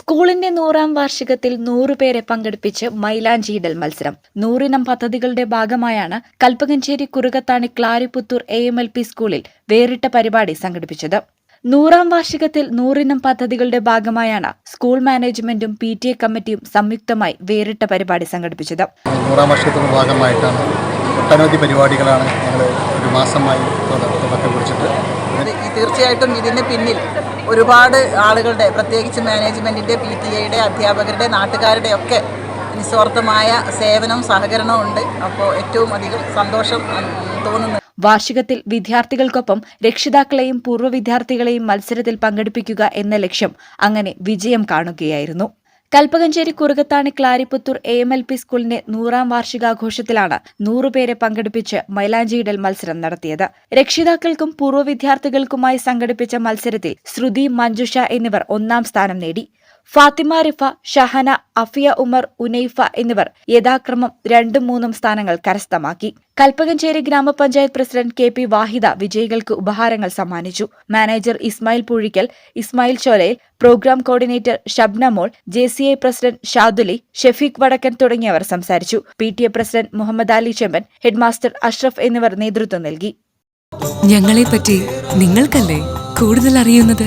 സ്കൂളിന്റെ നൂറാം വാർഷികത്തിൽ നൂറുപേരെ പങ്കെടുപ്പിച്ച് മൈലാഞ്ചിയിടൽ മത്സരം. നൂറിനം പദ്ധതികളുടെ ഭാഗമായാണ് Kalpakanchery Kurukathani Klariputhur A M L P സ്കൂളിൽ വേറിട്ട പരിപാടി സംഘടിപ്പിച്ചത്. നൂറാം വാർഷികത്തിൽ നൂറിനം പദ്ധതികളുടെ ഭാഗമായാണ് സ്കൂൾ മാനേജ്മെന്റും പി ടി എ കമ്മിറ്റിയും സംയുക്തമായി വേറിട്ട പരിപാടി സംഘടിപ്പിച്ചത്. നൂറാം വർഷത്തിന്റെ ഭാഗമായിട്ടാണ് ഒട്ടനവധി പരിപാടികളാണ് ഞങ്ങൾ ഒരു മാസമായി തുട- തുടക്കം കുറിച്ചിട്ട്. തീർച്ചയായിട്ടും ഇതിന് പിന്നിൽ ഒരുപാട് ആളുകളുടെ പ്രത്യേകിച്ച് മാനേജ്മെന്റിന്റെ പി ടി എയുടെ അധ്യാപകരുടെ നാട്ടുകാരുടെ ഒക്കെ നിസ്വാർത്ഥമായ സേവനവും സഹകരണവും ഉണ്ട്. അപ്പോൾ ഏറ്റവും അധികം സന്തോഷം തോന്നുന്നു വാർഷികത്തിൽ വിദ്യാർത്ഥികൾക്കൊപ്പം രക്ഷിതാക്കളെയും പൂർവ വിദ്യാർത്ഥികളെയും മത്സരത്തിൽ പങ്കെടുപ്പിക്കുക എന്ന ലക്ഷ്യം അങ്ങനെ വിജയം കാണുകയായിരുന്നു. Kalpakanchery Kurukathani Klariputhur A M L P സ്കൂളിന്റെ നൂറാം വാർഷികാഘോഷത്തിലാണ് നൂറുപേരെ പങ്കെടുപ്പിച്ച് മൈലാഞ്ചിയിടൽ മത്സരം നടത്തിയത്. രക്ഷിതാക്കൾക്കും പൂർവ വിദ്യാർത്ഥികൾക്കുമായി സംഘടിപ്പിച്ച മത്സരത്തിൽ ശ്രുതി മഞ്ജുഷ എന്നിവർ ഒന്നാം സ്ഥാനം നേടി. ഫാത്തിമ റിഫ ഷഹന അഫിയ ഉമർ ഉനൈഫ എന്നിവർ യഥാക്രമം രണ്ടും മൂന്നും സ്ഥാനങ്ങൾ കരസ്ഥമാക്കി. കൽപ്പകഞ്ചേരി ഗ്രാമപഞ്ചായത്ത് പ്രസിഡന്റ് കെ പി വാഹിദ വിജയികൾക്ക് ഉപഹാരങ്ങൾ സമ്മാനിച്ചു. Manager Ismail Poozhikkal Ismail Cholayil programme coordinator Shabnamol J C I president Shaduli Shefeeq Vadakkan തുടങ്ങിയവർ സംസാരിച്ചു. P T A president Muhammad Ali Chemban headmaster Ashraf എന്നിവർ നേതൃത്വം നൽകി. ഞങ്ങളെപ്പറ്റി നിങ്ങൾക്കല്ലേ കൂടുതൽ അറിയുന്നത്?